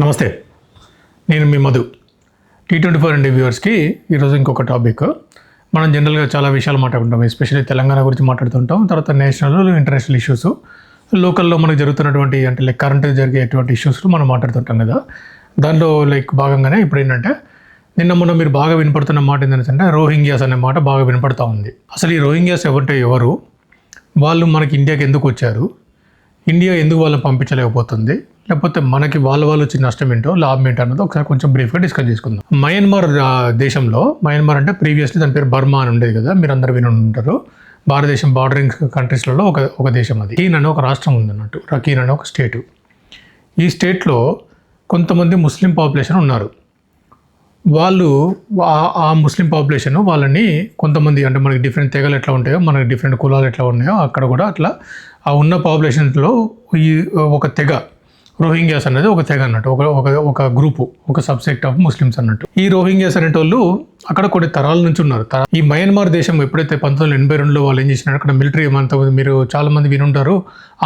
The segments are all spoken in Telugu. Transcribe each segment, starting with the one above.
నమస్తే. నేను మీ మధు. టీ ట్వంటీ ఫోర్ అండి వ్యూవర్స్కి ఈరోజు ఇంకొక టాపిక్. మనం జనరల్గా చాలా విషయాలు మాట్లాడుకుంటాం. ఎస్పెషల్లీ తెలంగాణ గురించి మాట్లాడుతుంటాం తర్వాత నేషనల్ ఇంటర్నేషనల్ ఇష్యూస్. లోకల్లో మనకు జరుగుతున్నటువంటి అంటే లైక్ కరెంట్ జరిగేటువంటి ఇష్యూస్ మనం మాట్లాడుతుంటాం కదా. దానిలో లైక్ భాగంగానే ఇప్పుడు ఏంటంటే నిన్న మొన్న మీరు బాగా వినపడుతున్న మాట ఏంటంటే రోహింగ్యాస్ అనే మాట బాగా వినపడతా ఉంది. అసలు ఈ రోహింగ్యాస్ ఎవరంటే ఎవరు? వాళ్ళు మనకి ఇండియాకి ఎందుకు వచ్చారు? ఇండియా ఎందుకు వాళ్ళని పంపించలేకపోతుంది? లేకపోతే మనకి వాళ్ళ వాళ్ళు వచ్చిన నష్టం ఏంటో లాభం ఏంటో అన్నది ఒకసారి కొంచెం బ్రీఫ్గా డిస్కస్ చేసుకుందాం. మయన్మార్ దేశంలో మయన్మార్ అంటే ప్రీవియస్లీ దాని పేరు బర్మా అని ఉండేది కదా మీరు అందరు విని ఉంటారు. భారతదేశం బార్డరింగ్ కంట్రీస్లలో ఒక ఒక దేశం అది. కీన్ అనే ఒక రాష్ట్రం ఉందన్నట్టు రకీన్ అనే ఒక స్టేటు ఈ స్టేట్లో కొంతమంది ముస్లిం పాపులేషన్ ఉన్నారు. వాళ్ళు ఆ- ఆ ముస్లిం పాపులేషన్ వాళ్ళని కొంతమంది అంటే మనకి డిఫరెంట్ తెగలు ఎట్లా ఉంటాయో మనకి డిఫరెంట్ కులాలు ఎట్లా ఉన్నాయో అక్కడ కూడా అట్లా ఆ ఉన్న పాపులేషన్లో ఈ ఒక తెగ రోహింగ్యాస్ అనేది ఒక తెగ అన్నట్టు ఒక ఒక ఒక గ్రూపు ఒక సబ్సెక్ట్ ఆఫ్ ముస్లిమ్స్ అన్నట్టు. ఈ రోహింగ్యాస్ అనేటోళ్ళు అక్కడ కొన్ని తరాల నుంచి ఉన్నారు. ఈ మయన్మార్ దేశం ఎప్పుడైతే పంతొమ్మిది వందల ఎనభై రెండులో వాళ్ళు ఏం చేసినారు అక్కడ మిలిటరీ ఏమంత మీరు చాలామంది వినుంటారు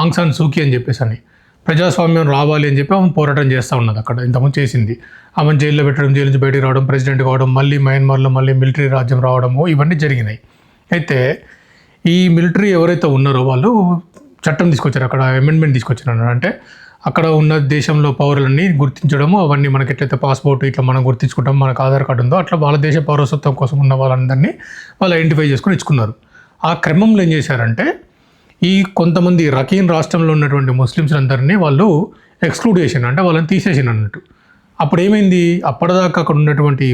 ఆంగ్ సాన్ సూకి అని చెప్పేసి అని ప్రజాస్వామ్యం రావాలి అని చెప్పి ఆమె పోరాటం చేస్తూ ఉన్నది అక్కడ ఇంతకుముందు చేసింది. ఆమె జైల్లో పెట్టడం జైలు నుంచి బయటికి రావడం ప్రెసిడెంట్ కావడం మళ్ళీ మయన్మార్లో మళ్ళీ మిలిటరీ రాజ్యం రావడము ఇవన్నీ జరిగినాయి. అయితే ఈ మిలిటరీ ఎవరైతే ఉన్నారో వాళ్ళు చట్టం తీసుకొచ్చారు అక్కడ అమెండ్మెంట్ తీసుకొచ్చారు అంటే అక్కడ ఉన్న దేశంలో పౌరులన్నీ గుర్తించడము అవన్నీ మనకి ఎట్లయితే పాస్పోర్ట్ ఇట్లా మనం గుర్తించుకుంటాం మనకు ఆధార్ కార్డు ఉందో అట్లా వాళ్ళ దేశ పౌరసత్వం కోసం ఉన్న వాళ్ళందరినీ వాళ్ళు ఐడెంటిఫై చేసుకొని ఇచ్చుకున్నారు. ఆ క్రమంలో ఏం చేశారంటే ఈ కొంతమంది రకీన్ రాష్ట్రంలో ఉన్నటువంటి ముస్లిమ్స్ అందరినీ వాళ్ళు ఎక్స్క్లూడ్ చేసిన అంటే వాళ్ళని తీసేసిన అన్నట్టు. అప్పుడు ఏమైంది? అప్పటిదాకా అక్కడ ఉన్నటువంటి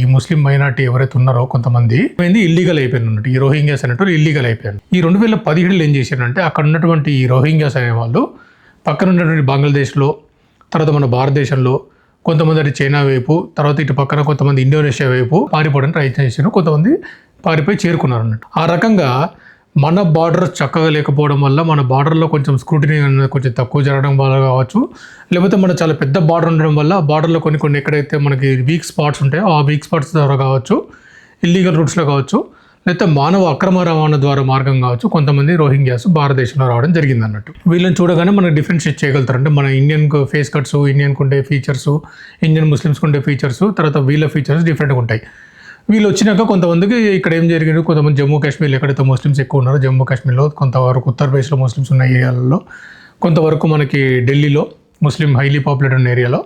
ఈ ముస్లిం మైనార్టీ ఎవరైతే ఉన్నారో కొంతమంది ఏమైంది? ఇల్లీగల్ అయిపోయింది అన్నట్టు. ఈ రోహింగ్యాస్ అనేటువంటి ఇల్లీగల్ అయిపోయారు ఈ రెండు వేల పదిహేడులో ఏం చేశారంటే అక్కడ ఉన్నటువంటి ఈ రోహింగ్యాస్ అనే వాళ్ళు పక్కన ఉన్నటువంటి బంగ్లాదేశ్లో తర్వాత మన భారతదేశంలో కొంతమంది అటు చైనా వైపు తర్వాత ఇటు పక్కన కొంతమంది ఇండోనేషియా వైపు పారిపోవడానికి ప్రయత్నం చేశారు. కొంతమంది పారిపోయి చేరుకున్నారు అన్నట్టు ఆ రకంగా మన బార్డర్ చక్కగా లేకపోవడం వల్ల మన బార్డర్లో కొంచెం స్క్రూటినీ అనేది కొంచెం తక్కువ జరగడం వల్ల కావచ్చు లేకపోతే మన చాలా పెద్ద బార్డర్ ఉండడం వల్ల బార్డర్లో కొన్ని కొన్ని ఎక్కడైతే మనకి వీక్ స్పాట్స్ ఉంటాయో ఆ వీక్ స్పాట్స్ ద్వారా కావచ్చు ఇల్లీగల్ రూట్స్లో కావచ్చు లేకపోతే మానవ అక్రమ రవాణా ద్వారా మార్గం కావచ్చు కొంతమంది రోహింగ్యాస్ భారతదేశంలో రావడం జరిగింది అన్నట్టు వీళ్ళని చూడగానే మనం డిఫరెన్షియేట్ చేయగలుగుతారు అంటే మన ఇండియన్ ఫేస్ కట్స్ ఇండియన్కి ఉండే ఫీచర్స్ ఇండియన్ ముస్లిమ్స్కి ఉండే ఫీచర్స్ తర్వాత వీళ్ళ ఫీచర్స్ డిఫరెంట్గా ఉంటాయి. వీళ్ళు వచ్చినాక కొంతమందికి ఇక్కడ ఏం జరిగింది? కొంతమంది జమ్మూ కాశ్మీర్లో ఎక్కడైతే ముస్లిమ్స్ ఎక్కువ ఉన్నారో జమ్మూ కాశ్మీర్లో కొంతవరకు ఉత్తరప్రదేశ్లో ముస్లిమ్స్ ఉన్న ఏరియాలలో కొంతవరకు మనకి ఢిల్లీలో ముస్లిం హైలీ పాపులేటెడ్ ఏరియాలో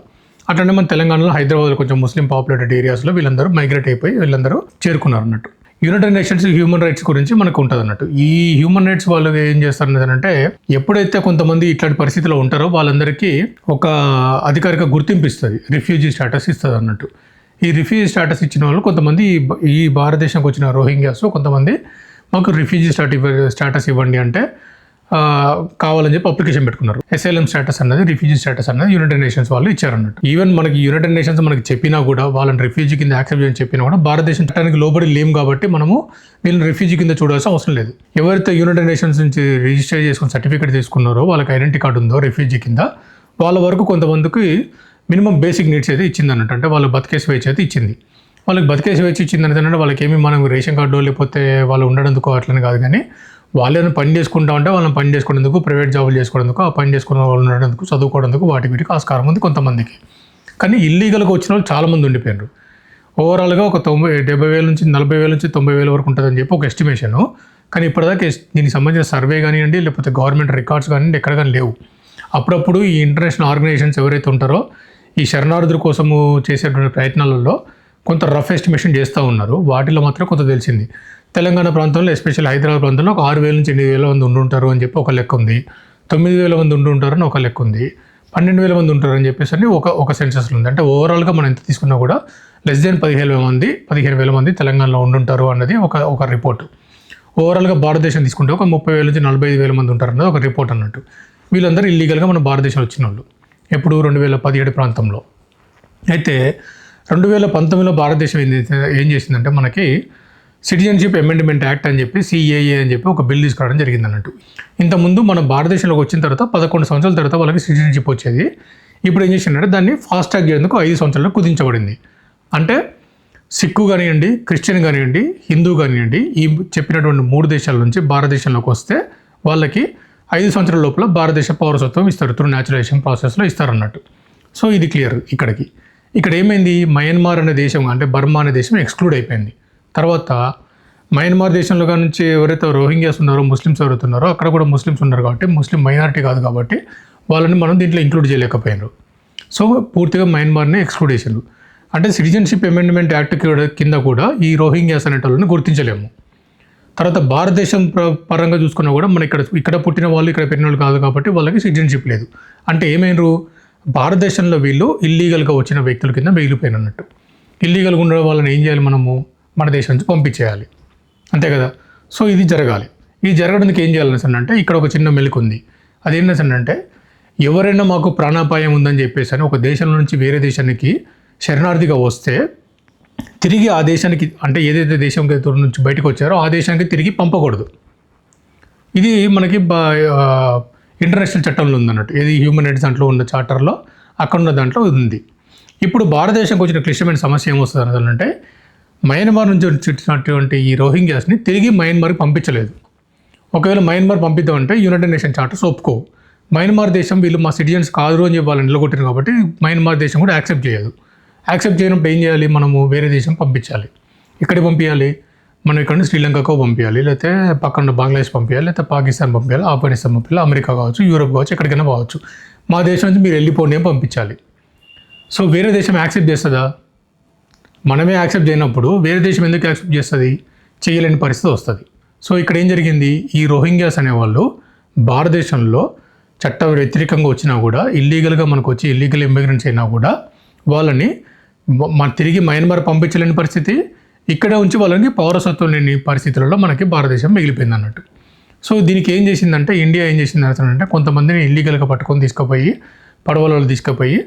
అట్లనే మన తెలంగాణలో హైదరాబాద్లో కొంచెం ముస్లిం పాపులేటెడ్ ఏరియాస్లో వీళ్ళందరూ మైగ్రేట్ అయిపోయి వీళ్ళందరూ చేరుకున్నారు అన్నట్టు యునైటెడ్ నేషన్స్ హ్యూమన్ రైట్స్ గురించి మనకు ఉంటుంది అన్నట్టు. ఈ హ్యూమన్ రైట్స్ వాళ్ళు ఏం చేస్తారంటే ఎప్పుడైతే కొంతమంది ఇట్లాంటి పరిస్థితిలో ఉంటారో వాళ్ళందరికీ ఒక అధికారిక గుర్తింపు ఇస్తుంది రిఫ్యూజీ స్టేటస్ ఇస్తుంది అన్నట్టు. ఈ రిఫ్యూజీ స్టేటస్ ఇచ్చిన వాళ్ళు కొంతమంది ఈ భారతదేశంకి వచ్చిన రోహింగ్యాస్ కొంతమంది మాకు రిఫ్యూజీ స్టాట్ స్టేటస్ ఇవ్వండి అంటే కావాలని చెప్పి అప్లికేషన్ పెట్టుకున్నారు. ఎస్ఎల్ఎం స్టేటస్ అన్నది రిఫ్యూజీ స్టేటస్ అన్నది యునైటెడ్ నేషన్స్ వాళ్ళు ఇచ్చారన్నట్టు. ఈవెన్ మనకి యునైటెడ్ నేషన్స్ మనకి చెప్పినా కూడా వాళ్ళని రిఫ్యూజీ కింద యాక్సెప్ట్ చేయని చెప్పినా కూడా భారతదేశం చట్టానికి లోబడి లేము కాబట్టి మనము వీళ్ళని రిఫ్యూజీ కింద చూడాల్సిన అవసరం లేదు. ఎవరైతే యునైటెడ్ నేషన్స్ నుంచి రిజిస్టర్ చేసుకుని సర్టిఫికేట్ తీసుకున్నారో వాళ్ళకి ఐడెంటిటీ కార్డు ఉందో రిఫ్యూజీ కింద వాళ్ళ వరకు కొంతమందికి మినిమం బేసిక్ నీడ్స్ అయితే ఇచ్చింది అన్నట్టు అంటే వాళ్ళు బతికే స్వేచ్ఛ అయితే ఇచ్చింది. వాళ్ళకి బతికే స్వేచ్ఛ ఇచ్చింది అంటే వాళ్ళకి ఏమి మనం రేషన్ కార్డు లేకపోతే వాళ్ళు ఉండడందుకు అట్లని కాదు కానీ వాళ్ళని పని చేసుకుంటా ఉంటే వాళ్ళని పని చేసుకునేందుకు ప్రైవేట్ జాబులు చేసుకునేందుకు ఆ పని చేసుకున్న వాళ్ళు ఉండేందుకు చదువుకోవడానికి వాటి వీటికి ఆస్కారం ఉంది కొంతమందికి. కానీ ఇల్లీగల్గా వచ్చిన వాళ్ళు చాలామంది ఉండిపోయారు ఓవరాల్గా ఒక తొంభై డెబ్బై వేల నుంచి నలభై వేల నుంచి తొంభై వేల వరకు ఉంటుందని చెప్పి ఒక ఎస్టిమేషను కానీ ఇప్పటిదాకా దీనికి సంబంధించిన సర్వే కానివ్వండి లేకపోతే గవర్నమెంట్ రికార్డ్స్ కానివ్వండి ఎక్కడ కానీ లేవు. అప్పుడప్పుడు ఈ ఇంటర్నేషనల్ ఆర్గనైజేషన్స్ ఎవరైతే ఉంటారో ఈ శరణార్థుల కోసము చేసేటువంటి ప్రయత్నాలలో కొంత రఫ్ ఎస్టిమేషన్ చేస్తూ ఉన్నారు. వాటిలో మాత్రం కొంత తెలిసింది. తెలంగాణ ప్రాంతంలో ఎస్పెషల్ హైదరాబాద్ ప్రాంతంలో ఒక ఆరు వేల నుంచి ఎనిమిది వేల మంది ఉండుంటారు అని చెప్పి ఒక లెక్క ఉంది. తొమ్మిది వేల మంది ఉండుంటారని ఒక లెక్క ఉంది. పన్నెండు వేల మంది ఉంటారని చెప్పేసి అని ఒక ఒక సెన్సెస్లో ఉంది. అంటే ఓవరాల్గా మనం ఎంత తీసుకున్నా కూడా లెస్ దెన్ పదిహేను వేల మంది పదిహేను వేల మంది తెలంగాణలో ఉండుంటారు అన్నది ఒక ఒక రిపోర్ట్ ఓవరాల్గా భారతదేశం తీసుకుంటే ఒక ముప్పై వేల నుంచి నలభై ఐదు వేల మంది ఉంటారు అన్నది ఒక రిపోర్ట్ అన్నట్టు. వీళ్ళందరూ ఇల్లీగల్గా మన భారతదేశంలో వచ్చిన వాళ్ళు ఎప్పుడు రెండు వేల పదిహేడు ప్రాంతంలో. అయితే రెండు వేల పంతొమ్మిదిలో భారతదేశం ఏం ఏం చేసిందంటే మనకి సిటిజన్షిప్ అమెండ్మెంట్ యాక్ట్ అని చెప్పి సిఏఏ అని చెప్పి ఒక బిల్ తీసుకురావడం జరిగింది అన్నట్టు. ఇంతకుముందు మన భారతదేశంలోకి వచ్చిన తర్వాత పదకొండు సంవత్సరాల తర్వాత వాళ్ళకి సిటిజన్షిప్ వచ్చేది. ఇప్పుడు ఏం చేసిందంటే దాన్ని ఫాస్ట్ ట్రాక్ చేసేందుకు ఐదు సంవత్సరాలు కుదించబడింది. అంటే సిక్కు కానివ్వండి క్రిస్టియన్ కానివ్వండి హిందూ కానివ్వండి ఈ చెప్పినటువంటి మూడు దేశాల నుంచి భారతదేశంలోకి వస్తే వాళ్ళకి ఐదు సంవత్సరాల లోపల భారతదేశ పౌరసత్వం ఇస్తారు. త్రూ న్యాచురలైజేషన్ ప్రాసెస్లో ఇస్తారన్నట్టు. సో ఇది క్లియర్ ఇక్కడికి. ఇక్కడ ఏమైంది? మయన్మార్ అనే దేశం అంటే బర్మా అనే దేశం ఎక్స్క్లూడ్ అయిపోయింది. తర్వాత మయన్మార్ దేశంలో నుంచి ఎవరైతే రోహింగ్యాస్ ఉన్నారో ముస్లిమ్స్ ఎవరైతే ఉన్నారో అక్కడ కూడా ముస్లిమ్స్ ఉన్నారు కాబట్టి ముస్లిం మైనారిటీ కాదు కాబట్టి వాళ్ళని మనం దీంట్లో ఇంక్లూడ్ చేయలేకపోయినారు. సో పూర్తిగా మయన్మార్ని ఎక్స్క్లూడ్ చేశారు అంటే సిటిజన్షిప్ అమెండ్మెంట్ యాక్ట్ కింద కూడా ఈ రోహింగ్యాస్ అనే వాళ్ళని గుర్తించలేము. తర్వాత భారతదేశం ప్ర- పరంగా చూసుకున్నా కూడా మన ఇక్కడ ఇక్కడ పుట్టిన వాళ్ళు ఇక్కడ పెట్టిన వాళ్ళు కాదు కాబట్టి వాళ్ళకి సిటిజన్షిప్ లేదు. అంటే ఏమైనరు భారతదేశంలో వీళ్ళు ఇల్లీగల్గా వచ్చిన వ్యక్తుల కింద మిగిలిపోయినట్టు. ఇల్లీగల్గా ఉండడం వాళ్ళని ఏం చేయాలి మనము? మన దేశం నుంచి పంపించేయాలి. అంతే కదా? సో ఇది జరగాలి. ఇది జరగడానికి ఏం చేయాలని అంటే ఇక్కడ ఒక చిన్న మెలకు ఉంది. అదేంటి సార్ అంటే ఎవరైనా మాకు ప్రాణాపాయం ఉందని చెప్పేసి అని ఒక దేశం నుంచి వేరే దేశానికి శరణార్థిగా వస్తే తిరిగి ఆ దేశానికి అంటే ఏదైతే దేశం నుంచి బయటకు వచ్చారో ఆ దేశానికి తిరిగి పంపకూడదు. ఇది మనకి ఇంటర్నేషనల్ చట్టంలో ఉందన్నట్టు. ఏది హ్యూమన్ రైట్స్ దాంట్లో ఉన్న చార్టర్లో అక్కడ ఉన్న దాంట్లో ఉంది. ఇప్పుడు భారతదేశంకి వచ్చిన క్లిష్టమైన సమస్య ఏమొస్తుంది అంటే మయన్మార్ నుంచి వచ్చినటువంటి ఈ రోహింగ్యాస్ని తిరిగి మయన్మార్కి పంపించలేదు. ఒకవేళ మయన్మార్ పంపిద్దామంటే యునైటెడ్ నేషన్ చార్టర్స్ ఒప్పుకో. మయన్మార్ దేశం వీళ్ళు మా సిటిజన్స్ కాదు అని చెప్పి వాళ్ళని నిలగొట్టారు కాబట్టి మయన్మార్ దేశం కూడా యాక్సెప్ట్ చేయదు. యాక్సెప్ట్ చేయనప్పుడు ఏం చేయాలి? మనము వేరే దేశం పంపించాలి. ఇక్కడికి పంపించాలి మనం ఇక్కడ నుంచి శ్రీలంకకు పంపించాలి లేకపోతే పక్కన బంగ్లాదేశ్ పంపించాలి లేకపోతే పాకిస్తాన్ పంపించాలి ఆఫ్ఘనిస్తాన్ పంపించాలి అమెరికా కావచ్చు యూరోప్ కావచ్చు ఎక్కడికైనా పోవచ్చు. మా దేశం నుంచి మీరు వెళ్ళిపోండి అని పంపించాలి. సో వేరే దేశం యాక్సెప్ట్ చేస్తుందా? మనమే యాక్సెప్ట్ చేయనప్పుడు వేరే దేశం ఎందుకు యాక్సెప్ట్ చేస్తుంది? చేయలేని పరిస్థితి వస్తుంది. సో ఇక్కడ ఏం జరిగింది? ఈ రోహింగ్యాస్ అనేవాళ్ళు భారతదేశంలో చట్ట వ్యతిరేకంగా వచ్చినా కూడా ఇల్లీగల్గా మనకు వచ్చి ఇల్లీగల్ ఇమిగ్రెంట్స్ అయినా కూడా వాళ్ళని మన తిరిగి మయన్మార్ పంపించలేని పరిస్థితి ఇక్కడే ఉంచి వాళ్ళని పౌరసత్వం లేని పరిస్థితులలో మనకి భారతదేశం మిగిలిపోయింది అన్నట్టు. సో దీనికి ఏం చేసిందంటే ఇండియా ఏం చేసింది అంటే కొంతమందిని ఇల్లీగల్గా పట్టుకొని తీసుకుపోయి పడవలలో తీసుకుపోయి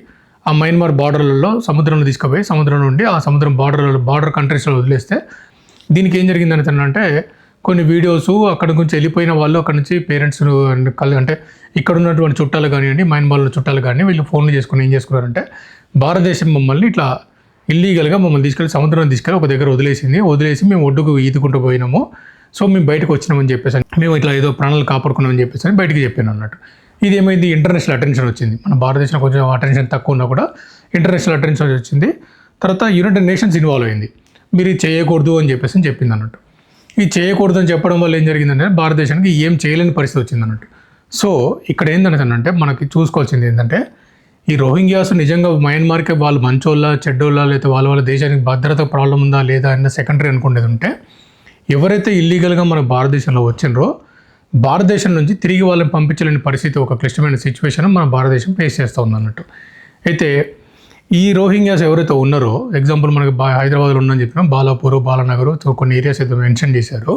ఆ మయన్మార్ బార్డర్లలో సముద్రంలో తీసుకుపోయి సముద్రం నుండి ఆ సముద్రం బార్డర్లలో బార్డర్ కంట్రీస్లో వదిలేస్తే దీనికి ఏం జరిగిందని అంటే కొన్ని వీడియోస్ అక్కడ నుంచి వెళ్ళిపోయిన వాళ్ళు అక్కడ నుంచి పేరెంట్స్ కల్ అంటే ఇక్కడ ఉన్నటువంటి చుట్టాలు కానివ్వండి మయన్మార్లో చుట్టాలు కానీ వీళ్ళు ఫోన్లు చేసుకుని ఏం చేసుకున్నారంటే భారతదేశం మమ్మల్ని ఇట్లా ఇల్లీగల్గా మమ్మల్ని తీసుకెళ్ళి సముద్రం తీసుకెళ్ళి ఒక దగ్గర వదిలేసింది. వదిలేసి మేము ఒడ్డుకు ఈదుకుంటూ పోయినాము. సో మేము బయటకు వచ్చినామని చెప్పేసి మేము ఇట్లా ఏదో ప్రాణాలు కాపాడుకున్నామని చెప్పేసి అని బయటికి చెప్పాను అన్నట్టు. ఇది ఏమైంది? ఇంటర్నేషనల్ అటెన్షన్ వచ్చింది. మన భారతదేశం కొంచెం అటెన్షన్ తక్కువ ఉన్నా కూడా ఇంటర్నేషనల్ అటెన్షన్ వచ్చింది. తర్వాత యునైటెడ్ నేషన్స్ ఇన్వాల్వ్ అయింది. మీరు ఇది చేయకూడదు అని చెప్పేసి అని చెప్పింది అన్నట్టు. ఇది చేయకూడదు అని చెప్పడం వల్ల ఏం జరిగిందంటే భారతదేశానికి ఏం చేయలేని పరిస్థితి వచ్చింది అన్నట్టు. సో ఇక్కడ ఏంటంటే మనకి చూసుకోవాల్సింది ఏంటంటే ఈ రోహింగ్యాస్ నిజంగా మయన్మార్కి వాళ్ళు మంచోళ్ళ చెడ్డోళ్ళ లేకపోతే వాళ్ళ వాళ్ళ దేశానికి భద్రత ప్రాబ్లం ఉందా లేదా అన్న సెకండరీ అనుకునేది ఉంటే ఎవరైతే ఇల్లీగల్గా మన భారతదేశంలో వచ్చినరో భారతదేశం నుంచి తిరిగి వాళ్ళని పంపించలేని పరిస్థితి ఒక క్లిష్టమైన సిచ్యువేషన్ మన భారతదేశం ఫేస్ చేస్తూ ఉంది అన్నట్టు అయితే ఈ రోహింగ్యాస్ ఎవరైతే ఉన్నారో ఎగ్జాంపుల్ మనకి బా హైదరాబాద్లో ఉందని చెప్పిన బాలాపూర్ బాలానగర్ కొన్ని ఏరియాస్ అయితే మెన్షన్ చేశారు.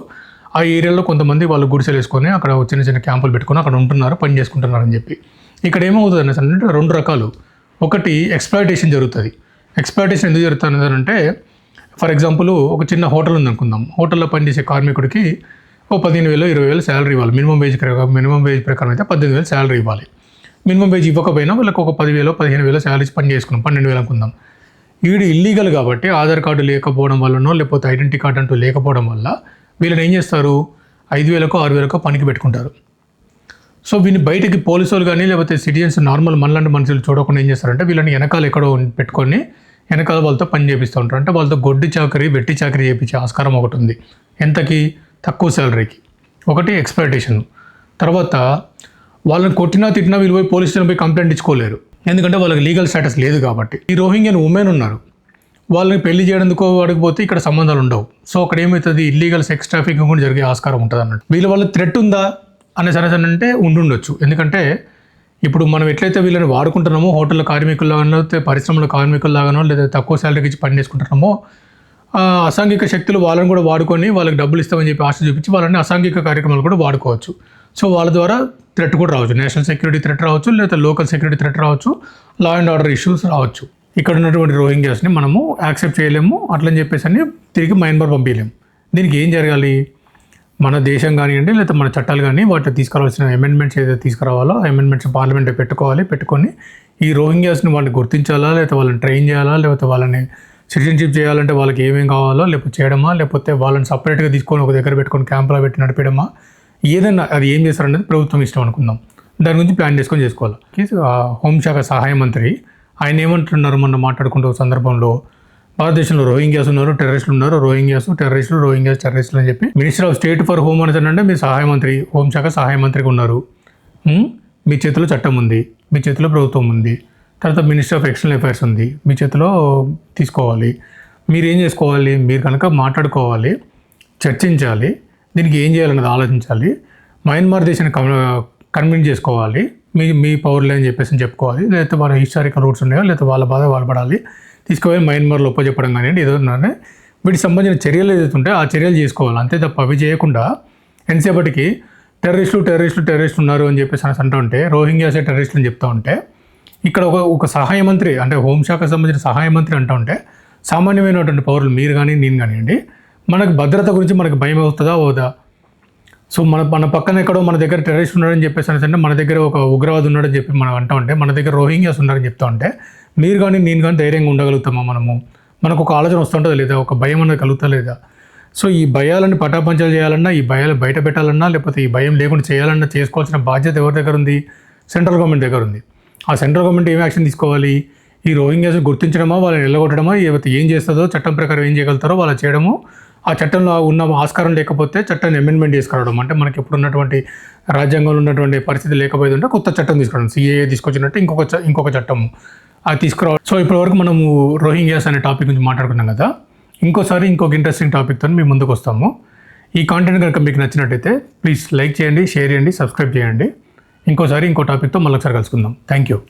ఆ ఏరియాలో కొంతమంది వాళ్ళు గుడిసెలు వేసుకొని అక్కడ చిన్న చిన్న క్యాంపులు పెట్టుకొని అక్కడ ఉంటున్నారు పని చేసుకుంటున్నారు అని చెప్పి. ఇక్కడ ఏమవుతుంది అనేసి అంటే రెండు రకాలు. ఒకటి ఎక్స్ప్లాయిటేషన్ జరుగుతుంది. ఎక్స్ప్లాయిటేషన్ ఎందుకు జరుగుతుంది అంటే ఫర్ ఎగ్జాంపుల్ ఒక చిన్న హోటల్ ఉంది అనుకుందాం. హోటల్లో పనిచేసే కార్మికుడికి ఓ పదిహేను వేలు ఇరవై వేలు శాలరీ ఇవ్వాలి. మినిమం వేజ్ ప్రకారం మినిమం వేజ్ ప్రకారం అయితే పద్దెనిమిది వేలు శాలరీ ఇవ్వాలి. మినిమం వేజ్ ఇవ్వకపోయినా వాళ్ళకి ఒక పదివేలు పదిహేను వేలు శాలరీ పని చేసుకున్నాం పన్నెండు వేలు అనుకుందాం. వీడు ఇల్లీగల్ కాబట్టి ఆధార్ కార్డు లేకపోవడం వల్లనో లేకపోతే ఐడెంటిటీ కార్డు అంటూ లేకపోవడం వల్ల వీళ్ళని ఏం చేస్తారు? ఐదు వేలకో ఆరు వేలకో పనికి పెట్టుకుంటారు. సో వీని బయటకి పోలీసులు కానీ లేకపోతే సిటిజన్స్ నార్మల్ మనలాంటి మనుషులు చూడకుండా ఏం చేస్తారంటే వీళ్ళని వెనకాల ఎక్కడో పెట్టుకొని వెనకాల వాళ్ళతో పని చేపిస్తూ ఉంటారు. అంటే వాళ్ళతో గొడ్డి చాకరీ వెట్టి చాకరీ చేయించే ఆస్కారం ఒకటి ఉంది. ఎంతకి? తక్కువ శాలరీకి ఒకటి ఎక్స్పెక్టేషన్ తర్వాత వాళ్ళని కొట్టినా తిట్టినా వీళ్ళు పోయి పోలీస్ స్టేషన్ పోయి కంప్లైంట్ ఇచ్చుకోలేరు. ఎందుకంటే వాళ్ళకి లీగల్ స్టేటస్ లేదు కాబట్టి. ఈ రోహింగ్యన్ ఉమెన్ ఉన్నారు. వాళ్ళని పెళ్ళి చేయడందుకు వాడికి ఇక్కడ సంబంధాలు ఉండవు. సో అక్కడ ఏమవుతుంది? ఇల్లీగల్ సెక్స్ ట్రాఫికింగ్ కూడా జరిగే ఆస్కారం ఉంటుంది అన్నట్టు వీళ్ళ వాళ్ళ థ్రెట్ ఉందా? అనే సరే అంటే ఉండుండొచ్చు. ఎందుకంటే ఇప్పుడు మనం ఎట్లయితే వీళ్ళని వాడుకుంటున్నామో హోటల్ కార్మికుల్లాగానో లేకపోతే పరిశ్రమల కార్మికుల్లాగానో లేదా తక్కువ శాలరీకి ఇచ్చి పని చేసుకుంటున్నామో అసాంఘిక శక్తులు వాళ్ళని కూడా వాడుకొని వాళ్ళకి డబ్బులు ఇస్తామని చెప్పి ఆశ చూపించి వాళ్ళని అసాంఘిక కార్యక్రమాలు కూడా వాడుకోవచ్చు. సో వాళ్ళ ద్వారా థ్రెట్ కూడా రావచ్చు. నేషనల్ సెక్యూరిటీ థ్రెట్ రావచ్చు లేదా లోకల్ సెక్యూరిటీ థ్రెట్ రావచ్చు లా అండ్ ఆర్డర్ ఇష్యూస్ రావచ్చు. ఇక్కడ ఉన్నటువంటి రోహింగ్యాస్ని మనము యాక్సెప్ట్ చేయలేము అట్లని చెప్పేసి అని తిరిగి మయన్మార్ పంపించలేము దీనికి ఏం జరగాలి? మన దేశం కానివ్వండి లేకపోతే మన చట్టాలు కానీ వాటి తీసుకురావాల్సిన అమెండ్మెంట్స్ ఏదైతే తీసుకురావాలో అమెండ్మెంట్స్ పార్లమెంట్లో పెట్టుకోవాలి పెట్టుకొని ఈ రోహింగ్యాస్ని వాళ్ళని గుర్తించాలా లేకపోతే వాళ్ళని ట్రైన్ చేయాలా లేకపోతే వాళ్ళని సిటిజన్షిప్ చేయాలంటే వాళ్ళకి ఏమేం కావాలో లేకపోతే చేయడమా లేకపోతే వాళ్ళని సపరేట్గా తీసుకొని ఒక దగ్గర పెట్టుకొని క్యాంపులో పెట్టి నడిపేయడమా ఏదైనా అది ఏం చేస్తారనేది ప్రభుత్వం ఇష్టం అనుకుందాం. దాని గురించి ప్లాన్ చేసుకొని చేసుకోవాలి. హోంశాఖ సహాయ మంత్రి ఆయన ఏమంటున్నారు మొన్న మాట్లాడుకుంటూ సందర్భంలో భారతదేశంలో రోహింగ్యాస్ ఉన్నారు టెర్రరిస్టులు ఉన్నారు. రోహింగ్యాస్ టెర్రరిస్టులు రోహింగ్యాస్ టెర్రరిస్టులు అని చెప్పి minister of state for home అని అంటే మీ సహాయ మంత్రి హోంశాఖ సహాయ మంత్రిగా ఉన్నారు. మీ చేతిలో చట్టం ఉంది. మీ చేతిలో ప్రభుత్వం ఉంది. తర్వాత మినిస్టర్ ఆఫ్ ఎక్స్టర్నల్ అఫైర్స్ ఉంది. మీ చేతిలో తీసుకోవాలి. మీరు ఏం చేసుకోవాలి? మీరు కనుక మాట్లాడుకోవాలి చర్చించాలి దీనికి ఏం చేయాలన్నది ఆలోచించాలి మయన్మార్ దేశాన్ని కన్విన్స్ చేసుకోవాలి మీ మీ పవర్లే అని చెప్పేసి చెప్పుకోవాలి లేకపోతే వాళ్ళ హిస్టారికల్ రూట్స్ ఉన్నాయో లేకపోతే వాళ్ళ బాధ వాళ్ళు పడాలి తీసుకుపోయి మయన్మార్లో ఒప్పచెప్పడం కానీ ఏదో వీటికి సంబంధించిన చర్యలు ఏదైతే ఉంటే ఆ చర్యలు చేసుకోవాలి. అంతే తప్ప అవి చేయకుండా ఎంతసేపటికి టెర్రరిస్టులు టెర్రరిస్టులు టెర్రరిస్టులు ఉన్నారు అని చెప్పేసి అనేసి అంటూ ఉంటే రోహింగ్యాసే టెర్రరిస్టులు అని చెప్తా ఉంటే ఇక్కడ ఒక ఒక సహాయ మంత్రి అంటే హోంశాఖకు సంబంధించిన సహాయ మంత్రి అంటూ ఉంటే సామాన్యమైనటువంటి పౌరులు మీరు కానీ నేను కానివ్వండి మనకు భద్రత గురించి మనకు భయం అవుతుందా? అవుదా? సో మన మన పక్కన ఎక్కడో మన దగ్గర టెర్రరిస్ట్ ఉన్నాడని చెప్పేసి అంటే మన దగ్గర ఒక ఉగ్రవాది ఉన్నాడని చెప్పి మనం అంటూ ఉంటే మన దగ్గర రోహింగ్యాస్ ఉన్నారని చెప్తా ఉంటే మీరు కానీ నేను కానీ ధైర్యంగా ఉండగలుగుతామా మనము? మనకు ఒక ఆలోచన వస్తుంటుందా లేదా? ఒక భయం అనేది కలుగుతా లేదా? సో ఈ భయాలను పటాపంచాలు చేయాలన్నా ఈ భయాలు బయట పెట్టాలన్నా లేకపోతే ఈ భయం లేకుండా చేయాలన్నా చేసుకోవాల్సిన బాధ్యత ఎవరి దగ్గర ఉంది? సెంట్రల్ గవర్నమెంట్ దగ్గర ఉంది. ఆ సెంట్రల్ గవర్నమెంట్ ఏం యాక్షన్ తీసుకోవాలి? ఈ రోహింగ్యాస్ గుర్తించడమా? వాళ్ళని నిలగొట్టడమా లేకపోతే ఏం చేస్తుందో చట్టం ప్రకారం ఏం చేయగలుగుతారో వాళ్ళు చేయడము ఆ చట్టంలో ఉన్న ఆస్కారం లేకపోతే చట్టాన్ని అమెండ్మెంట్ తీసుకురావడం. అంటే మనకి ఇప్పుడు ఉన్నటువంటి రాజ్యాంగంలో ఉన్నటువంటి పరిస్థితి లేకపోతే ఉంటే కొత్త చట్టం తీసుకురావడం. సిఏఏ తీసుకొచ్చినట్టు ఇంకొక చ- ఇంకొక చట్టం అది తీసుకురావడం సో ఇప్పటివరకు మనము రోహింగ్యాస్ అనే టాపిక్ గురించి మాట్లాడుకున్నాం కదా. ఇంకోసారి ఇంకొక ఇంట్రెస్టింగ్ టాపిక్తో మీ ముందుకు వస్తాము. ఈ కాంటెంట్ కనుక మీకు నచ్చినట్టయితే ప్లీజ్ లైక్ చేయండి షేర్ చేయండి సబ్స్క్రైబ్ చేయండి. ఇంకోసారి ఇంకో టాపిక్తో మళ్ళీ ఒకసారి కలుసుకుందాం. Thank you